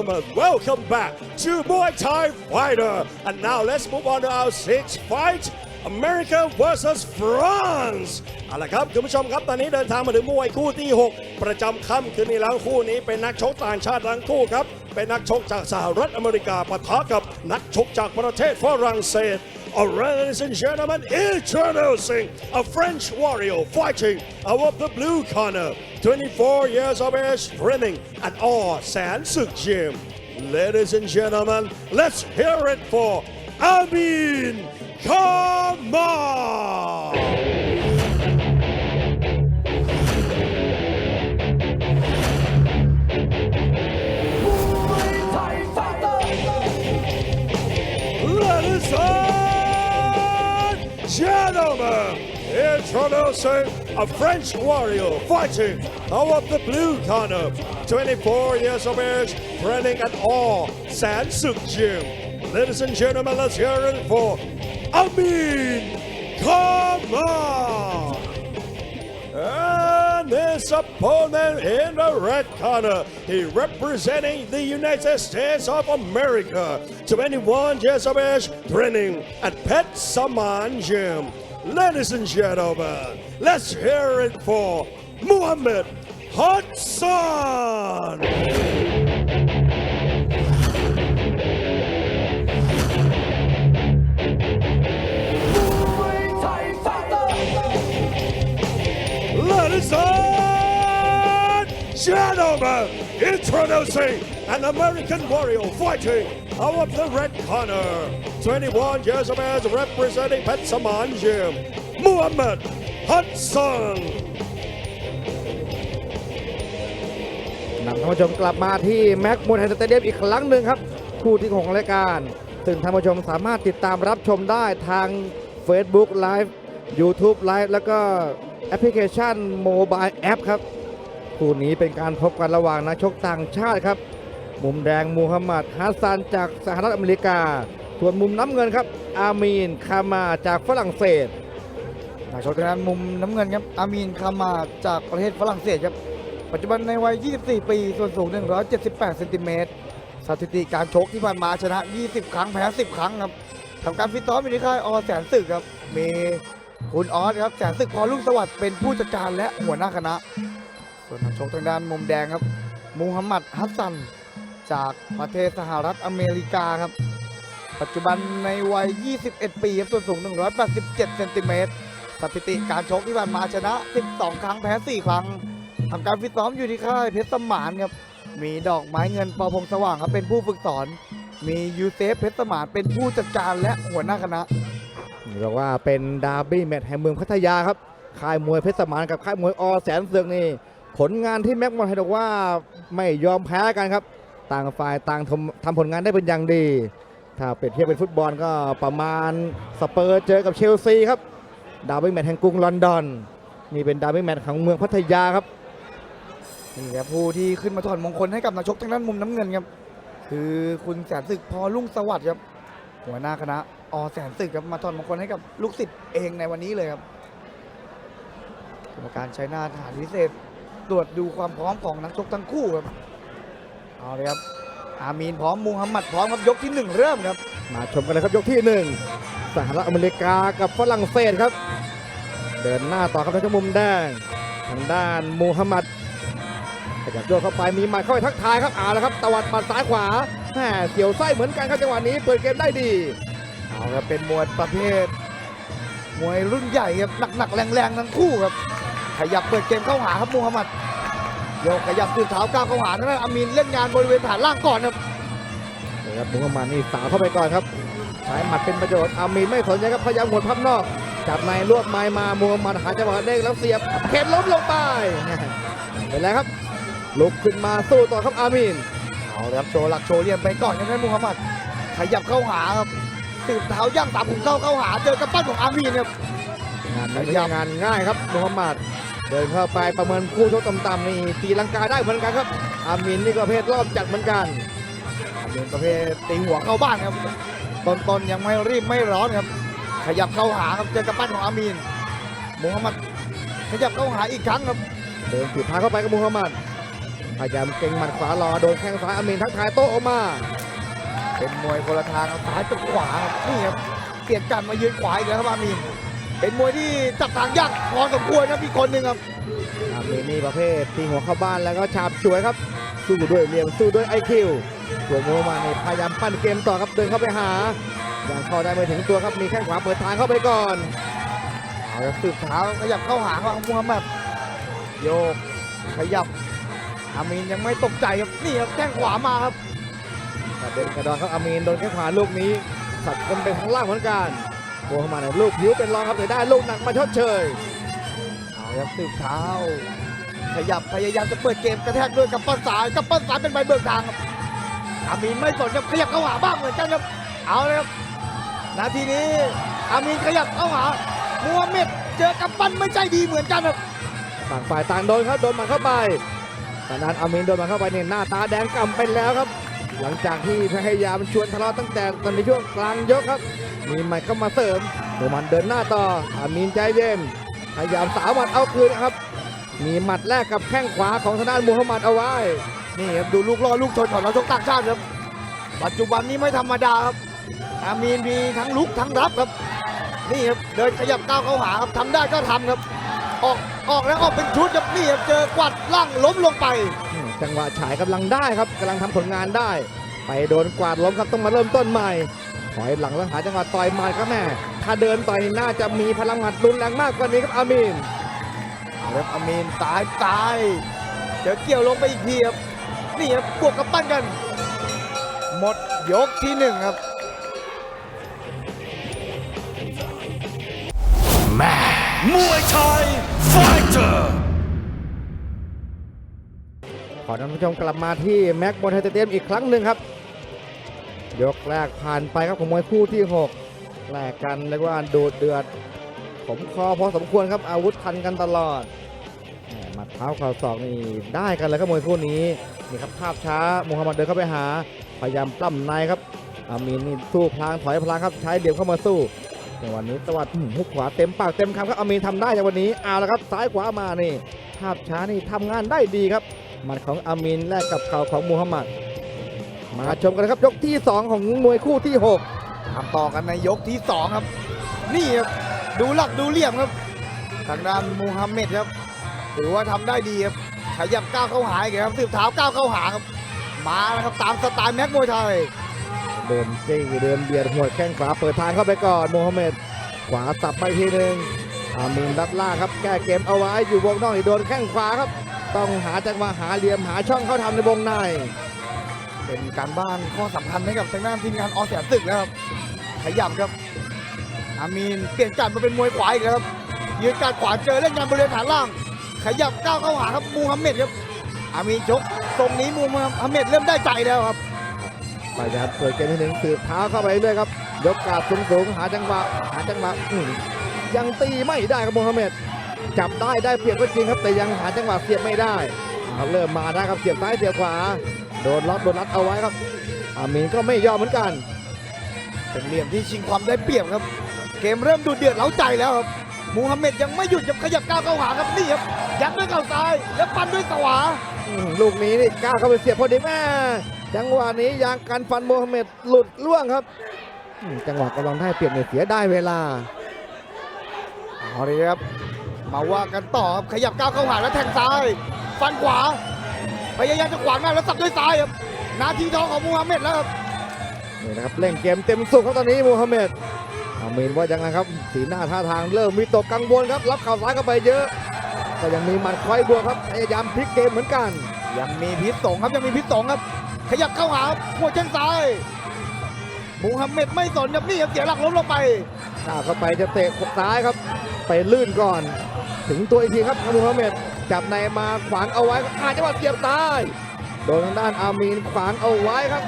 Gentlemen, welcome back to Muay Thai Fighter. And now let's move on to our sixth fight. America versus France เอาละครับคุณผู้ชมครับตอนนี้เดินทางมาถึงมวยคู่ที่ 6 ประจำค่ำคืนนี้แล้วคู่นี้เป็นนักชกต่างชาติทั้งคู่ครับ เป็นนักชกจากสหรัฐอเมริกาปะทะกับนักชกจากประเทศฝรั่งเศส Alright, ladies and gentlemen, introducing a French warrior fighting out of the blue corner, 24 years of age, training at all San Suk Gym. Ladies and gentlemen, let's hear it for Amin Kama! Gentlemen, introducing a French warrior fighting out of the blue corner, 24 years of age, training at all San Suk Gym. Ladies and gentlemen, let's hear it for Amin Kama. And his opponent in the red corner, he representing the United States of America, 21 years of age, training at Pet Saman Gym. Ladies and gentlemen, let's hear it for Muhammad Hudson. มวยไทยไฟเตอร์ Ladies and gentlemen, introducing an American warrior fighting out of the red corner. 21 years of age representing Pet Saman Gym, Muhammad Hudson. นำท่านผู้ชมกลับมาที่แม็กมวยไทยสเตเดียมอีกครั้งหนึ่งครับคู่ที่ของรายการ ซึ่งท่านผู้ชมสามารถติดตามรับชมได้ทาง Facebook Live YouTube Live แล้วก็แอปพลิเคชันโมบายแอปครับ คู่นี้เป็นการพบกันระหว่างนักชกต่างชาติครับ มุมแดงมูฮัมหมัดฮัสซันจากสหรัฐอเมริกา ส่วนมุมน้ำเงินครับ อามีนคามาจากฝรั่งเศสนักชกทางด้านมุมน้ำเงินครับ อามีนคามาจากประเทศฝรั่งเศสครับ ปัจจุบันในวัย 24 ปี ส่วนสูง 178เซนติเมตรสถิติการชกที่ผ่านมาชนะ 20 ครั้งแพ้ 10 ครั้งครับทำการฟิตซ้อมอยู่ที่ค่ายอแสนศึกครับ มีคุณออสครับแสนศึกพอลุ่งสวัสดิ์เป็นผู้จัดการและหัวหน้าคณะ ส่วนนักชกทางด้านมุมแดงครับ มูฮัมหมัดฮัสซัน จากประเทศสหรัฐอเมริกาครับ ปัจจุบันในวัย 21 ปีครับส่วนสูง 187 เซนติเมตรสถิติการชกที่ผ่านมาชนะ 12 ครั้งแพ้ 4 ครั้งทำการฟิตซ้อมอยู่ที่ค่ายเพชรสมานครับ มีดอกไม้เงินปอพงสว่างครับเป็นผู้ฝึกสอน มียูเซฟเพชรสมานเป็นผู้จัดการและหัวหน้าคณะเรียกว่าเป็นดาร์บี้แมตช์แห่งเมืองพัทยาครับ ค่ายมวยเพชรสมานกับค่ายมวยอแสนเสืองนี่ ผลงานที่แม็กมอนไทยบอกว่าไม่ยอมแพ้กันครับ ต่างฝ่ายต่างทำทำผลงานได้เป็นอย่างดี ถ้าเปรียบเทียบเป็นฟุตบอลก็ประมาณสเปอร์เจอกับเชลซีครับดาร์บี้แมตช์แห่งกรุงลอนดอนนี่เป็นดาร์บี้แมตช์ของเมืองพัทยาครับนี่ครับผู้ที่ขึ้นมาถอดมงคลให้กับนักชกทางด้านมุมน้ำเงินครับคือคุณแสนศึกพอลุ่งสวัสดิ์ครับหัวหน้าคณะอแสนศึกครับมาถอดมงคลให้กับลูกศิษย์เองในวันนี้เลยครับกรรมการใช้หน้าทหารพิเศษตรวจดูความพร้อมของนักชกทั้งคู่ครับ เอาเลยครับอามีนพร้อมมูฮัมหมัดพร้อมครับยกที่หนึ่งเริ่มครับ มาชมกันเลยครับยกที่หนึ่งสหรัฐอเมริกากับฝรั่งเศสครับ เดินหน้าต่อครับทางมุมแดงทางด้านมูฮัมหมัดขยับโยกเข้าไปมีหมัดเข้าไปทักทายครับเอาละครับตวัดหมัดซ้ายขวาแหมเกี่ยวไส้เหมือนกันครับจังหวะนี้เปิดเกมได้ดีเอาครับเป็นมวยประเภทมวยรุ่นใหญ่ครับหนักๆแรงๆทั้งคู่ครับขยับเปิดเกมเข้าหาครับมูฮัมหมัด โยกขยับตืนเท้าก้าวเข้าหานั่นอามีนเล่นงานบริเวณฐานล่างก่อนครับนี่ครับมูฮัมหมัดนี่สาวเข้าไปก่อนครับใช้หมัดเป็นประโยชน์อามีนไม่สนใจครับพยายามหวนพับนอก จับในรวบไม้มามูฮัมหมัดหาจังหวะเด้งแล้วเสียบเข็นล้มลงไปเป็นไรครับ ลุกขึ้นมาสู้ต่อครับอามีนเอาเลยครับโชว์หลักโชว์เหลี่ยมไปก่อนนะครับมูฮัมหมัดขยับเข้าหาครับสืบเท้าย่างสามขุมเข้าเข้าหาเจอกระปั้นของอามีนครับงานไม่ใช่งานง่ายครับมูฮัมหมัด เดินเข้าไปประเมินคู่ชกต่ำๆนี่ตีลังกาได้เหมือนกันครับ อามินนี่ก็ประเพศรอบจัดเหมือนกันอามีนประเภทตีหัวเข้าบ้านครับต้นๆยังไม่รีบไม่ร้อนครับ ขยับเข้าหาครับเจอกระปั้นของอามีนมูฮัมหมัดขยับเข้าหาอีกครั้งครับเดินผิดทางเข้าไปกับมูฮัมหมัดพยายามเก่งหมัดขวารอโดนแข้งซ้ายอามีนทักทายโต้ออกมา เป็นมวยคนละทางครับซ้ายกับขวาครับนี่ครับเปลี่ยนกันมายืนขวาอีกแล้วครับอามีน เป็นมวยที่จับทางยากพอสมควรครับอีกคนหนึ่งครับอามีนนี่ประเภทตีหัวเข้าบ้านแล้วก็ฉาบฉวยครับ สู้ด้วยเหลี่ยมสู้ด้วยไอคิวส่วนโมมานี่พยายามปั้นเกมต่อครับเดินเข้าไปหายังเข้าได้ไม่ถึงตัวครับมีแข้งขวาเปิดทางเข้าไปก่อนเอาครับสืบเท้าขยับเข้าหาของมูฮัมหมัดโยกขยับอามีนยังไม่ตกใจครับนี่ครับแข้งขวามาครับกระเด็นกระดอนครับอามีนโดนแข้งขวาลูกนี้สัดคนไปข้างล่างเหมือนกัน โมมาเนี่ยลูกผิวเป็นรองครับแต่ได้ลูกหนักมาชดเชยเอาครับสืบเท้า ขยับพยายามจะเปิดเกมกระแทกด้วยกับปั้นซ้ายกับปั้นซ้ายเป็นใบเบิกทางครับอามีนไม่สนครับขยับเข้าหาบ้างเหมือนกันครับเอาเลยครับนาทีนี้อามีนขยับเข้าหามูฮัมหมัดเจอกับปั้นไม่ใจดีเหมือนกันครับต่างฝ่ายต่างโดนครับโดนมันเข้าไปแต่นั้นอามีนโดนมันเข้าไปเนี่ยหน้าตาแดงกำไปแล้วครับ หลังจากที่พยายามชวนทะเลาะตั้งแต่ตอนในช่วงกลางยกครับ มีหมัดเข้ามาเสริมโดมันเดินหน้าต่ออามีนใจเย็นพยายามสาวหมัดเอาคืนครับ มีหมัดแรกกับแข้งขวาของทางด้านมูฮัมหมัดเอาไว้ นี่ครับดูลูกล่อลูกชนของนักชกต่างชาติครับ ปัจจุบันนี้ไม่ธรรมดาครับ อามีนมีทั้งลุกทั้งรับครับ นี่ครับเดินขยับก้าวเข้าหาครับทำได้ก็ทำครับ ออก ออกแล้วออกเป็นชุดครับนี่ครับเจอกวัดล่างล้มลงไปอืมจังหวะฉายกำลังได้ครับกำลังทำผลงานได้ ไปโดนกวาดล้มครับต้องมาเริ่มต้นใหม่ถอยหลังแล้วหาจังหวะต่อยหมัดครับแม่ถ้าเดินต่อยนี่น่าจะมีพลังหมัดรุนแรงมากกว่านี้ครับอามีนเอาครับอามีนซ้ายซ้ายเดี๋ยวเกี่ยวลงไปอีกทีครับนี่ครับบวกกับปั้นกัน หมดยกที่หนึ่งครับม วยไทยไฟเตอร์ขอท่านผู้ชมกลับมาที่แม็กบนไทเทเตียมอีกครั้งหนึ่งครับ ยกแรกผ่านไปครับของมวยคู่ที่6แลกกันเรียกว่าดูดเดือด ผมคอพอสมควรครับอาวุธทันกันตลอดหมัดเท้าข่าศอกนี่ได้กันเลยครับมวยคู่นี้นี่ครับภาพช้ามูฮัมหมัดเดินเข้าไปหาพยายามปล้ำในครับอามีนนี่สู้พลางถอยพลางครับใช้เดี่ยวเข้ามาสู้ ในวันนี้ตวัดหุกขวาเต็มปากเต็มคำครับอามีนทำได้ในวันนี้เอาละครับซ้ายขวามานี่ภาพช้านี่ทำงานได้ดีครับหมัดของอามินแลกกับเข่าของมูฮัมหมัดมาชมกันนะครับยกที่ 2 ของมวยคู่ที่ทำต่อกันในยกที่สองครับ นี่ครับดูหลักดูเหลี่ยมครับทางด้านมูฮัมหมัดครับถือว่าทำได้ดีครับขยับก้าวเข้าหาอีกครับสืบเท้าก้าวเข้าหาครับมาแล้วครับตามสไตล์แม็กมวยไทย เดินจี้เดินเบียดหัวแข้งขวาเปิดทางเข้าไปก่อนโมฮัมเหมัดขวาสับไปทีหนึ่งอามินดัดล่างครับแก้เกมเอาไว้อยู่วงนอกนี่โดนแข้งขวาครับ ต้องหาจังหวะหาเหลี่ยมหาช่องเข้าทำในวงใน เป็นการบ้านข้อสำคัญให้กับทางด้านทีมงานออสเสียศึกแล้วครับขยับครับอามีนเปลี่ยนการมาเป็นมวยขวาอีกแล้วครับยืนการขวาเจอเล่นงานบริเวณฐานล่าง ขยับก้าวเข้าหาครับมูฮัมเหมัดครับอามีนชกตรงนี้มูฮัมเหมัดเริ่มได้ใจแล้วครับ พยายามเปิดเกมทีหนึ่งสืบเท้าเข้าไปเรื่อยครับ ยกกาดสูงๆหาจังหวะหาจังหวะอื้อยังตีไม่ได้ครับมูฮัมหมัดจับได้ได้เปรียบก็จริงครับแต่ยังหาจังหวะเสียบไม่ได้เอาเริ่มมาได้ครับเสียบซ้ายเสียบขวาโดนล็อกโดนรัดเอาไว้ครับอามีนก็ไม่ยอมเหมือนกันเป็นเหลี่ยมที่ชิงความได้เปรียบครับ เกมเริ่มดูเดือดเล้าใจแล้วครับมูฮัมหมัดยังไม่หยุดจะขยับก้าวเข้าหาครับนี่ครับยัดด้วยเข่าซ้ายแล้วฟันด้วยขวาอืมลูกนี้นี่ก้าวเข้าไปเสียบพอดีแม่ จังหวะนี้ยางกันฟันโมฮัมเหม็ดหลุดล่วงครับอืมจังหวะกำลังได้เปรียบเนี่ยเสียได้เวลาเอาเลยครับมาว่ากันต่อครับขยับก้าวเข้าหาแล้วแทงซ้าย ฟันขวาพยายามจะขวางหน้าแล้วสับด้วยซ้ายครับนาทีทองของมูฮัมหมัดแล้วครับนี่นะครับเล่นเกมเต็มสุกครับตอนนี้โมฮัมเหม็ดอามีนว่ายังไงครับ สีหน้าท่าทางเริ่มวิตกกังวลครับ รับเข่าวซ้ายเข้าไปเยอะแต่ยังมีหมัดคอยบวกครับพยายามพลิกเกมเหมือนกัน ยังมีพิษสงครับยังมีพิษสงครับ ขยับเข้าหาหัวเช่นซ้ายมูฮัมหมัดไม่สนครับนี่ครับเสียหลักล้มลงไปก้าวเข้าไปจะเตะซ้ายครับไปลื่นก่อน ถึงตัวอีกทีครับโมฮัมเหม็ดจับในมาขวางเอาไว้ครับอาจจะมาเสียบซ้ายโดนทางด้านอามีนขวางเอาไว้ครับ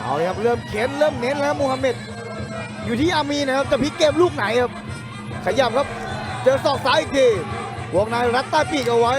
เอาเลยครับเริ่มเข็นเริ่มเน้นแล้วครับมูฮัมหมัดอยู่ที่อามีนะครับจะพลิกเกมลูกไหนครับขยับครับ เจอศอกซ้ายอีกทีวงในรัดใต้ปีกเอาไว้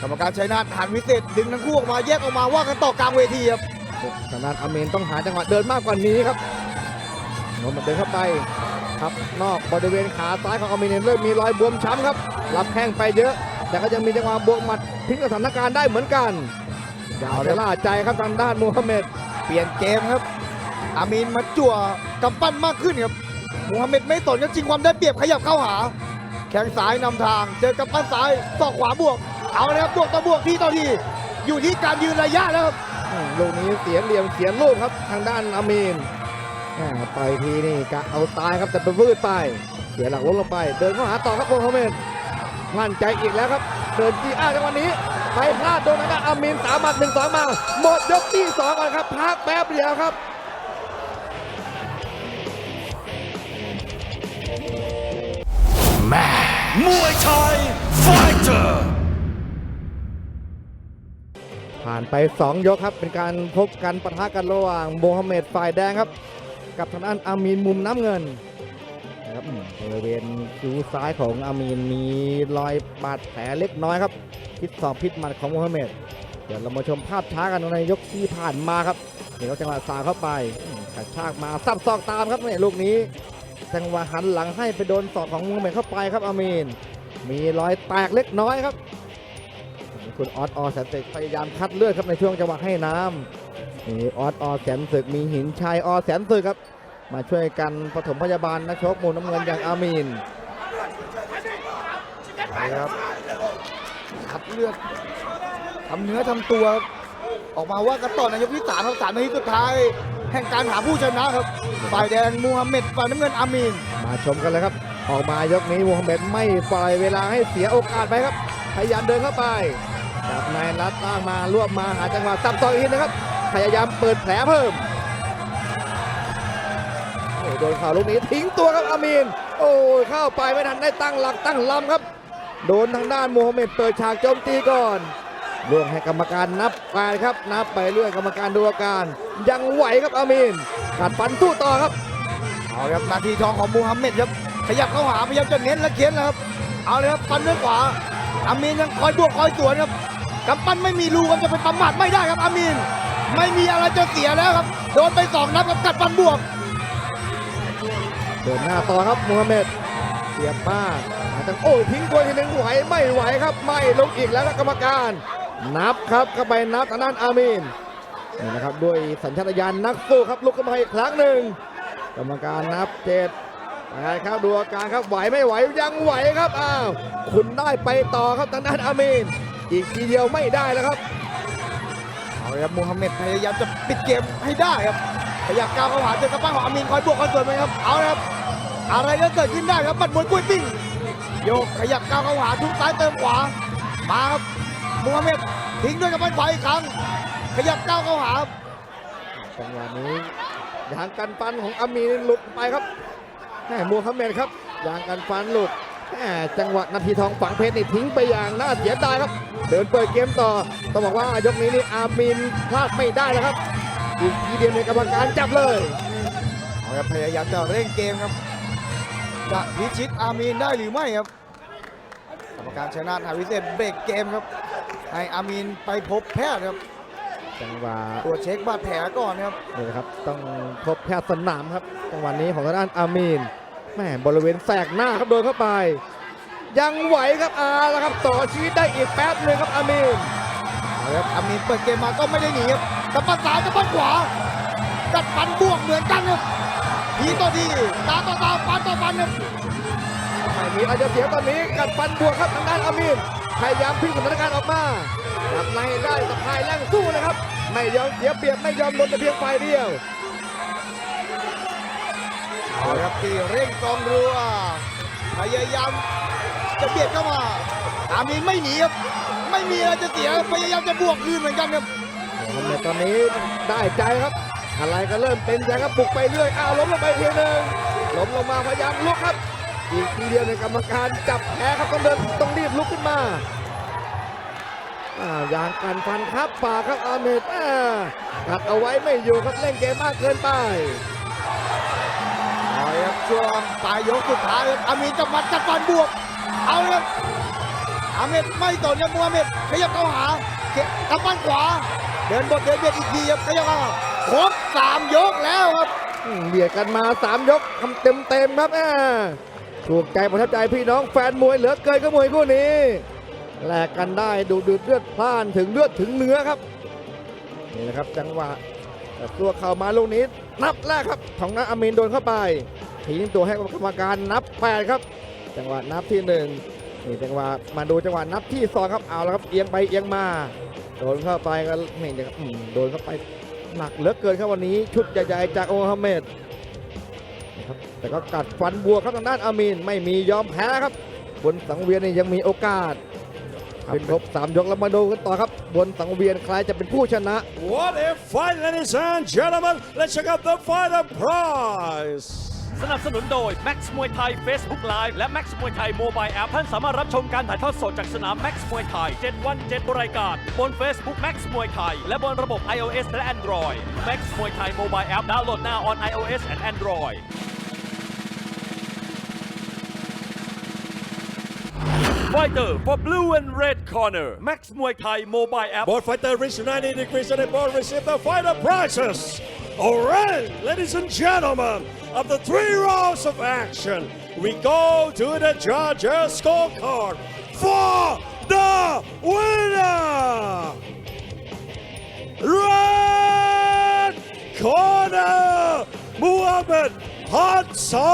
กรรมการชัยนาทหันวิเศษดึงทั้งคู่ออกมาแยกออกมาว่ากันต่อกลางเวทีครับทางด้านอาเมนต้องหาจังหวะเดินมากกว่านี้ครับโนมันเดินเข้าไปครับนอกบริเวณขาซ้ายของอาเมนเริ่มมีรอยบวมช้ำครับรับแข้งไปเยอะ แต่ก็ยังมีจังหวะบวกหมัดพลิกสถานการณ์ได้เหมือนกันอย่าชะล่าใจครับทางด้านมูฮัมเหม็ดเปลี่ยนเกมครับ อามีนมาจั่วกำปั้นมากขึ้นครับมูฮัมเหม็ดไม่สนครับจริงความได้เปรียบขยับเข้าหา แข้งซ้ายนำทาง เจอกำปั้นซ้ายศอกขวาบวก เอาเลยครับบวกต่อบวกที่ต่อทีอยู่ที่การยืนระยะแล้วครับอืมลูกนี้เสียเหลี่ยมเสียลูกครับทางด้านอามีนแหม่ต่อยทีนี่กะเอาตายครับแต่ไปวืดไป เสียหลักล้มลงไป เดินเข้าหาต่อครับมูฮัมเหม็ดมั่นใจอีกแล้วครับ เดินจี้อ้าวจังหวะนี้ ไปพลาดโดนทางด้านอามีนสามหมัดหนึ่งสองมา หมดยกที่สองก่อนครับพักแป๊บเดียวครับมวยไทยไฟเตอร์านไป 2 ยกครับ เป็นการพบกันปะทะกันระหว่างโมฮัมเหม็ดฝ่ายแดงครับ กับทางด้านอามีนมุมน้ำเงินนะครับบริเวณคิ้วซ้ายของอามีนมีรอยบาดแผลเล็กน้อยครับพิษสอบพิษมัดของโมฮัมเหม็ดเดี๋ยวเรามาชมภาพช้ากันในยกที่ผ่านมาครับเห็นเขาจังหวะสาเข้าไปกระชากมาซับซอกตามครับเนี่ยลูกนี้จังหวะหันหลังให้ไปโดนศอกของโมฮัมเหม็ดเข้าไปครับอามีนมีรอยแตกเล็กน้อยครับ คุณออสออแสนศึกพยายามคัดเลือดครับในช่วงจังหวะให้น้ำมีออสออแสนศึกมีหินชัยออแสนศึกครับ มาช่วยกันปฐมพยาบาลนักชกมูลน้ำเงินอย่างอามีนครับขับเลือดทำเนื้อทำตัวครับออกมาว่ากันต่อในยกที่สามครับสามนาทีสุดท้าย แห่งการหาผู้ชนะครับฝ่ายแดงมูฮัมเหม็ดฝ่ายน้ำเงินอามีนมาชมกันเลยครับ ออกมายกนี้มูฮัมเหม็ดไม่ปล่อยเวลาให้เสียโอกาสไปครับพยายามเดินเข้าไป จับในายรัดล่างมารวบมาหาจังหวะสับต่อยอีกนะครับ พยายามเปิดแผลเพิ่มโโดนเข่าลูกนี้ทิ้งตัวครับอามีน โอ้ยเข้าไปไม่ทันได้ตั้งหลักตั้งลำครับ โดนทางด้านมูฮัมเหม็ดเปิดฉากโจมตีก่อนล่วงให้กรรมการนับไปครับ นับไปเรื่อยกรรมการดูอาการ ยังไหวครับอามีนกัดฟันสู้ต่อครับเอาครับนาทีทองของมูฮัมเหม็ดครับขยับเข้าหาพยายามจะเน้นและเข็นนะครับ เอาเลยครับฟันด้วยขวาอามีนยังคอยบวกคอยสวนครับ กำปั้นไม่มีรูครับจะเป็นประมาทไม่ได้ครับอามีน ไม่มีอะไรจะเสียแล้วครับ โดนไปสองนัดครับกัดฟันบวกเดินหน้าต่อครับมูฮัมเหม็ดเสียบมาอาจจะโอ้ยทิ้งตัวทีหนึงไหวไม่ไหวครับ ไม่ลงอีกแล้วกรรมการ นับครับเข้าไปนับทางด้านอามีนนี่นะครับด้วยสัญชาตญาณนักสู้ครับลุกขึ้นมาอีกครั้งหนึ่งกรรมการนับเจ็ดไปครับดูอาการครับไหวไม่ไหวยังไหวครับอ้าวคุณได้ไปต่อครับทางด้านอามีน อีกทีเดียวไม่ได้แล้วครับเอาลยครับมูฮัมเหม็ดพยายามจะปิดเกมให้ได้ครับขยับก้าวเข้าหาเจอกระปั้นของอามีนคอยบวกคอยสวนไหมครับเอาลยครับอะไรก็เกิดขึ้นได้ครับบัดมวยกุ้ยปิ้งโยกขยับก้าวเข้าหาทุกซ้ายเติมขวามาครับมูฮัมเหม็ดทิ้งด้วยกระปั้นขวาอีกครั้งขยับก้าวเข้าหาจังหวะนี้ยางกันฟันของอามีนหลุดไปครับแหมมูฮัมเหม็ดครับยางกันฟันหลุด แหมจังหวะนาทีทองฝังเพชรนี่ทิ้งไปอย่างน่าเสียดายครับ เดินเปิดเกมต่อ ต้องบอกว่ายกนี้นี่อามีนพลาดไม่ได้แล้วครับอีกทีเดียวในกรรมการจับเลยเอาครับพยายามจะเร่งเกมครับจะพิชิตอามีนได้หรือไม่ครับกรรมการชนะทาวิเศษเบรกเกมครับให้อามีนไปพบแพทย์ครับจังหวะตรวจเช็คบาดแผลก่อนครับนี่นะครับ ต้องพบแพทย์สนามครับจังหวะนี้ของทางด้านอามีน แหมบริเวณแสกหน้าครับโดนเข้าไป ยังไหวครับอาแล้วครับต่อชีวิตได้อีกแป๊บหนึงครับอามีนเอาครับอามีนเปิดเกมมาก็ไม่ได้หนีครับกระปั้นซ้ายกระปั้นขวากัดฟันบวกเหมือนกันครับทีต่อทีตาต่อตาฟันต่อฟันครับไม่มีอาจจะเสียตอนนี้กัดฟันบวกครับทางด้านอามีนพยายามพลิกสถานการณ์ออกมาจับในได้สะพายแรงสู้นะครับ ไม่ยอมเสียเปรียบไม่ยอมลดแต่เพียงฝ่ายเดียวเอา ครับตีเร่งกองรัว พยายามจะเบียดเข้ามาอามีนไม่หนีครับ ไม่มีอะไรจะเสีย พยายามจะบวกคืนเหมือนกันครับทำในตอนนี้ได้ใจครับ อะไรก็เริ่มเป็นใจครับบุกไปเรื่อย อ้าวล้มลงไปทีหนึ่งล้มลงมาพยายามลุกครับ อีกทีเดียวในกรรมการจับแพ้ครับต้องเดินต้องรีบลุกขึ้นมาอ้าวยางกันฟันครับปากครับอาเมดอ่ากัดเอาไว้ไม่อยู่ครับเล่นเกมมากเกินไป ครับช่วงปลายยกสุดท้ายครับอามีนจะมัดกัดฟันบวก เอาเลยครับอาเมดไม่สนครับมูฮัมเมดขยับเข้าหาเกกำปั้นขวา เดินบทเดินเบียดอีกทีครับขยับเข้าครบสามยกแล้วครับเบียดกันมา3ยกทำเต็มเต็มครับอ่าถูกใจประทับใจพี่น้องแฟนมวยเหลือเกินก็มวยคู่นี้แลกกันได้ดูเดือดเลือดพล่านถึงเลือดถึงเนื้อครับนี่แหละครับจังหวะตัวเข่ามาลูกนี้นับแรกครับของนักอามินโดนเข้าไป ทิ้งตัวให้กรรมการนับแปดครับ จังหวะนับที่หนึ่งนี่จังหวะมาดูจังหวะนับที่สองครับเอาแล้วครับเอียงไปเอียงมาโดนเข้าไปก็นี่นะครับโดนเข้าไปหนักเหลือเกินครับวันนี้ชุดใหญ่ๆจากโอฮัมเมดนะครับแต่ก็กัดฟันบวกครับทางด้านอามีนไม่มียอมแพ้ครับบนสังเวียนนี่ยังมีโอกาสเป็นครบสามยกแล้วมาดูกันต่อครับ บนสังเวียนใครจะเป็นผู้ชนะ What a fight ladies and gentlemen let's check out the fighter prize สนับสนุนโดย Max มวยไทย Facebook Live และ Max มวยไทย Mobile App ท่านสามารถรับชมการถ่ายทอดสดจากสนาม Max มวยไทย 7 วัน 7 รายการ บน Facebook Max มวยไทย และบนระบบ iOS และ Android Max มวยไทย Mobile App ดาวน์โหลดหน้า on iOS and Android Fighter for blue and red corner Max มวยไทย Mobile App Both fighters reach 90 degrees and they both receive the fighter prizes. Alright, ladies and gentlemen, after three rounds of action, we go to the judges' scorecard for the winner. Red corner, Muhammad Hassan.